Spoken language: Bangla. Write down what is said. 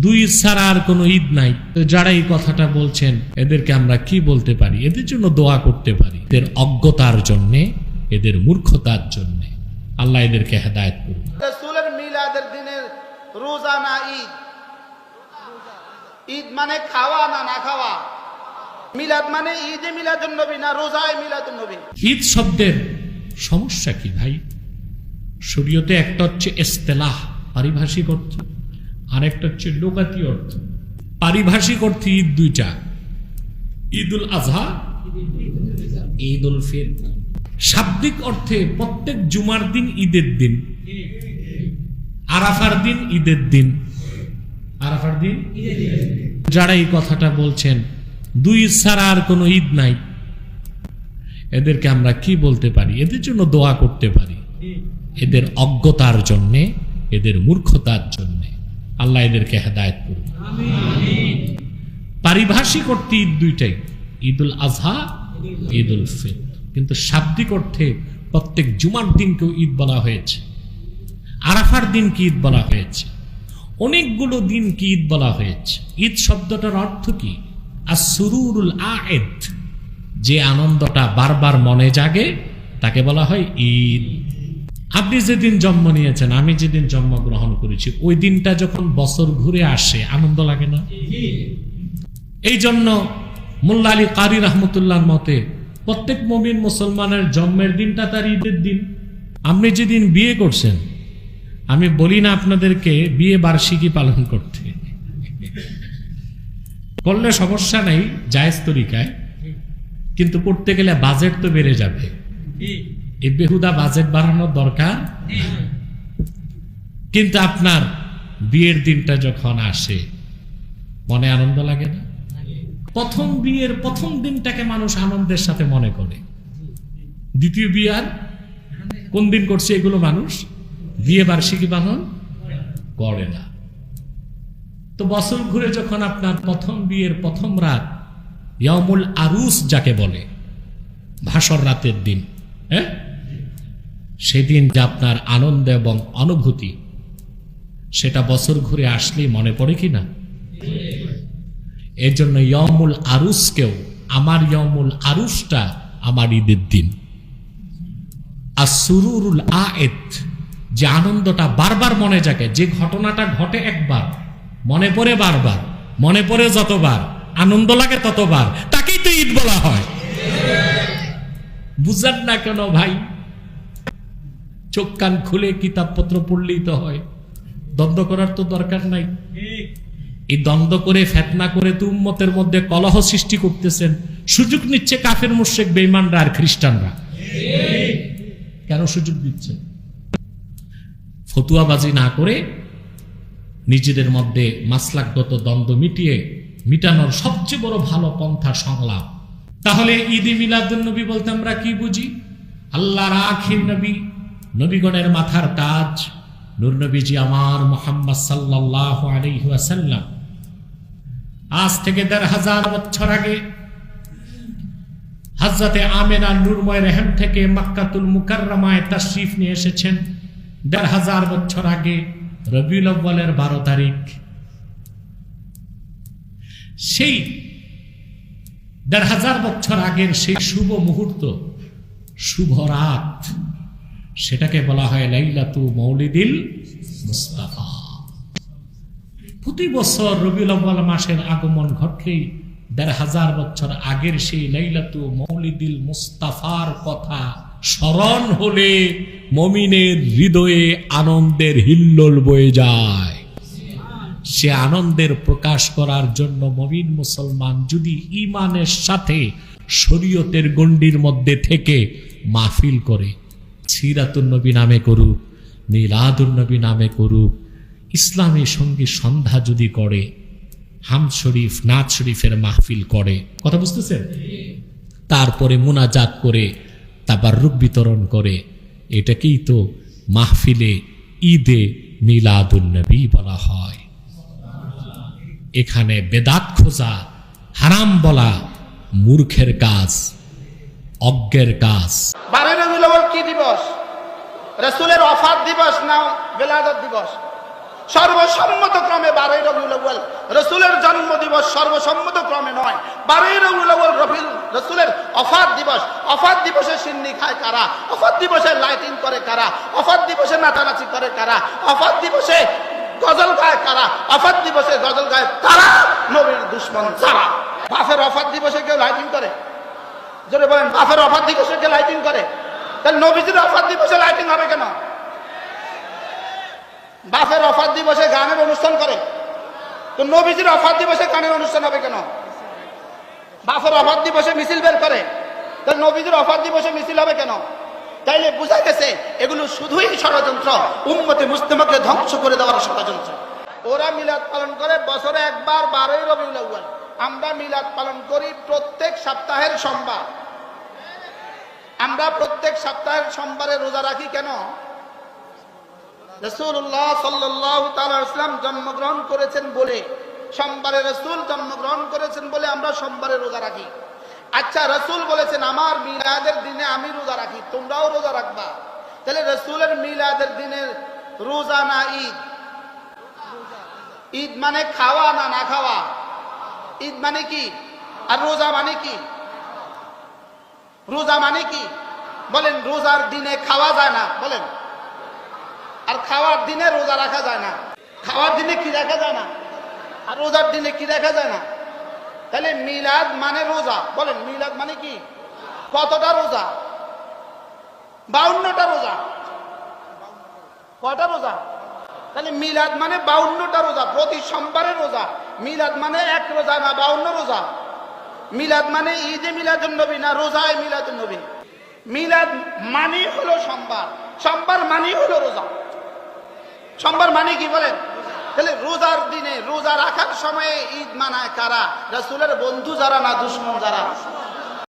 দুই ছাড়া আর কোনো ঈদ নাই। তো যারা এই কথাটা বলছেন এদেরকে আমরা কি বলতে পারি? এদের জন্য দোয়া করতে পারি। এদের অজ্ঞতার জন্যে এদের মূর্খতার জন্যে। আল্লাহ এদেরকে হেদায়ত করুন। মিলাদের দিনের রোজা না ঈদ? ঈদ মানে খাওয়া না না খাওয়া? মিলাদ মানে ঈদে মিলাদুন নবী না রোজায় মিলাদুন নবী? ঈদ শব্দের সমস্যা কি ভাই? শরীয়তে একটা হচ্ছে এস্তেলাহ পারিভাষিক অর্থ। আর একটা হচ্ছে লোকাতি অর্থ। পারিভাষিক অর্থে ঈদ দুইটা। ঈদ উল আজহা ঈদ উল ফির শাব্দিক অর্থে প্রত্যেক জুমার দিন ঈদের দিন। আরাফার দিন ঈদের দিন। আরাফার দিন? যারা এই কথাটা বলছেন দুই ঈদ ছাড়া আর কোনো ঈদ নাই। এদেরকে আমরা কি বলতে পারি? এদের জন্য দোয়া করতে পারি। এদের অজ্ঞতার জন্যে এদের মূর্খতার জন্যে। আল্লাহ এদেরকে হেদায়ত করুন। পারিভাষিক অর্থে ঈদ দুইটাই। ঈদুল আজহা, ঈদুল ফিতর। কিন্তু শাব্দিক অর্থে প্রত্যেক জুমার দিনকেও ঈদ বলা হয়েছে। আরাফার দিনকে ঈদ বলা হয়েছে। অনেকগুলো দিনকে ঈদ বলা হয়েছে। ঈদ শব্দটার অর্থ কি? আর সুরুরুল আয়েদ। যে আনন্দটা বারবার মনে জাগে, তাকে বলা হয় ঈদ। আপনি যেদিন জন্ম নিয়েছেন, আমি যেদিন জন্মগ্রহণ করেছি, ওই দিনটা যখন বছর ঘুরে আসে, আনন্দ লাগে না? এই জন্য মোল্লা আলী কারি রহমতুল্লাহর মতে, প্রত্যেক মমিন মুসলমানের জন্মের দিনটা তার ঈদের দিন। আপনি যেদিন বিয়ে করছেন, আমি বলি না আপনাদেরকে বিয়ে বার্ষিকী পালন করতে। করলে সমস্যা নেই, জায়েজ তরিকায়, কিন্তু করতে গেলে বাজেট তো বেড়ে যাবে। এই বেহুদা বাজেট বাড়ানোর দরকার? কিন্তু আপনার বিয়ের দিনটা যখন আসে, মনে আনন্দ লাগে না? প্রথম বিয়ের প্রথম দিনটাকে মানুষ আনন্দের সাথে মনে করে। দ্বিতীয় বিয়ার কোন দিন করছে এগুলো মানুষ? বিয়ে বার্ষিকী পালন করে না। তো বছর ঘুরে যখন আপনার প্রথম বিয়ের প্রথম রাত ইয়ামুল আরুস যাকে বলে, ভাসর রাতের দিন হ্যাঁ? সেদিন যা আপনার আনন্দ এবং অনুভূতি, সেটা বছর ঘুরে আসলেই মনে পড়ে কি না? এর জন্য ইয়মুল আরুসকেও, আমার ইয়মুল আরুসটা আমার ঈদের দিন। আর সুরুরুল আয়েত, যে আনন্দটা বারবার মনে জাগে, যে ঘটনাটা ঘটে একবার, মনে পড়ে বারবার, মনে পড়ে যতবার, আনন্দ লাগে ততবার, তাকেই তো ঈদ বলা হয়। বুঝান না কেন ভাই? চোখ কান খুলে কিতাবপত্র পড়লেই তো হয়। দ্বন্দ্ব করার তো দরকার নাই। এই দ্বন্দ্ব করে, ফেতনা করে তো উম্মতের মধ্যে কলহ সৃষ্টি করতেছেন। সুযোগ নিচ্ছে কাফের মুশেক বেইমানরা আর খ্রিস্টানরা। কেন সুযোগ দিচ্ছেন ফতুয়াবাজি না করে নিজেদের মধ্যে মাসলাকগত দ্বন্দ্ব মিটিয়ে মিটানোর সবচেয়ে বড় ভালো পন্থা সংলাপ। তাহলে ঈদ মিলাদুল নবী বলতে আমরা কি বুঝি? আল্লাহর আখির নবী নবীগণের মাথার তাজ, নূর নবীজি আমার মোহাম্মদ সাল্লাহ আলহাসাল্লাম আজ থেকে দেড় হাজার বছর আগে হাজরাতে আমেনা নুরময় রেহেম থেকে মাক্কাতুল মুকাররমায় তাশরিফ নিয়ে এসেছেন। দেড় হাজার বছর আগে রবিউল আব্বালের বারো তারিখ। সেই দেড় হাজার বছর আগের সেই শুভ মুহূর্ত, শুভ রাত সেটাকে বলা হয় লাইলাতু মৌলিদিল মুস্তাফা। প্রতি বছর রবিউল আব্বাল মাসের আগমন ঘটলেই দেড় হাজার বছর আগের সেই লাইলাতু মৌলিদিল মুস্তাফার কথা স্মরণ হলে মমিনের হৃদয়ে আনন্দের হিল্লোল বয়ে যায়। সে আনন্দের প্রকাশ করার জন্য মমিন মুসলমান যদি ইমানের সাথে শরীয়তের গণ্ডির মধ্যে থেকে মাহফিল করে সিরাতুল নবী নামে করুক নীলাদুল নবী নামে করুক, ইসলামী সঙ্গী সন্ধ্যা যদি করে হাম শরীফ, নাচ শরীফের মাহফিল করে। কথা বুঝতেছেন? তারপরে মুনাজাত করে তারপর রূপ বিতরণ করে, এটাকেই তো মাহফিলে ঈদে নীলাদুন্নবী বলা হয়। এখানে বেদাত খোঁজা হারাম বলা মূর্খের কাজ, অজ্ঞের কাজ বারোই রবিউল আউয়াল কি দিবস, রসুলের অফাত দিবস না বেলাদত দিবস? সর্বসম্মত ক্রমে বারোই রবিউল আউয়াল রসুলের জন্ম দিবস সর্বসম্মত ক্রমে নয়। বারোই রবিউল আউয়াল রবিউল, রসুলের অফাত দিবস। অফাত দিবসে সিন্নি খায় কারা? অফাত দিবসে লাইটিং করে কারা? অফাত দিবসে নাচানাচি করে কারা? অফাত দিবসে গজল গায় কারা? অফাত দিবসে গজল গায় তারা নবীর দুশ্মন যারা। বাফের অফাত দিবসে কেউ লাইটিং করে? জোরে বলেন, বাফের অফাত দিবসে কেউ লাইটিং করে? তাহলে নবীজির অফাত দিবসে লাইটিং হবে কেন? বাফের অফাত দিবসে গানের অনুষ্ঠান করে। তো নবীজির অফাত দিবসে গানের অনুষ্ঠান হবে কেন? বাফের অফাত দিবসে মিছিল বের করে। তাহলে নবীজির অফাত দিবসে মিছিল হবে কেন? তাইলে বোঝা গেছে, এগুলো শুধুই ষড়যন্ত্র। উম্মতে মুসলিমকে ধ্বংস করে দেওয়ার ষড়যন্ত্র। ওরা মিলাদ পালন করে বছরে একবার বারোই আউয়াল। আমরা মিলাদ পালন করি প্রত্যেক সপ্তাহের সোমবার। আমরা প্রত্যেক সপ্তাহের সোমবারে রোজা রাখি কেন? রসুল্লাহ সাল্লাহ ইসলাম জন্মগ্রহণ করেছেন বলে, সোমবারে রসুল জন্মগ্রহণ করেছেন বলে আমরা সোমবারে রোজা রাখি। আচ্ছা রসুল বলেছেন, আমার মিলাদের দিনে আমি রোজা রাখি, তোমরাও রোজা রাখবা। তাহলে রসুলের মিলাদের দিনের রোজা না ঈদ? ঈদ মানে খাওয়া না না খাওয়া? ঈদ মানে কি? আর রোজা মানে কি? রোজা মানে কি? বলেন, রোজার দিনে খাওয়া যায় না, বলেন। আর খাওয়ার দিনে রোজা রাখা যায় না। খাওয়ার দিনে কি রাখা যায় না? আর রোজার দিনে কি রাখা যায় না? তাহলে মিলাদ মানে রোজা, বলেন, মিলাদ মানে কি? কতটা রোজা? বাউন্নটা রোজা। কয়টা রোজা? তাহলে মিলাদ মানে বাউন্নটা রোজা, প্রতি সোমবারে রোজা। মিলাদ মানে এক রোজা না বাউন্ন রোজা? মিলাদ মানে ঈদে মিলাদুল নবী না রোজায় মিলাদুল নবী? মিলাদ মানে হলো সোমবার। সোমবার মানে হলো রোজা। সোমবার মানে কি বলেন? তাহলে রোজার দিনে, রোজা রাখার সময়ে ঈদ মানায় কারা? রাসূলের বন্ধু যারা না দুশ্মন যারা?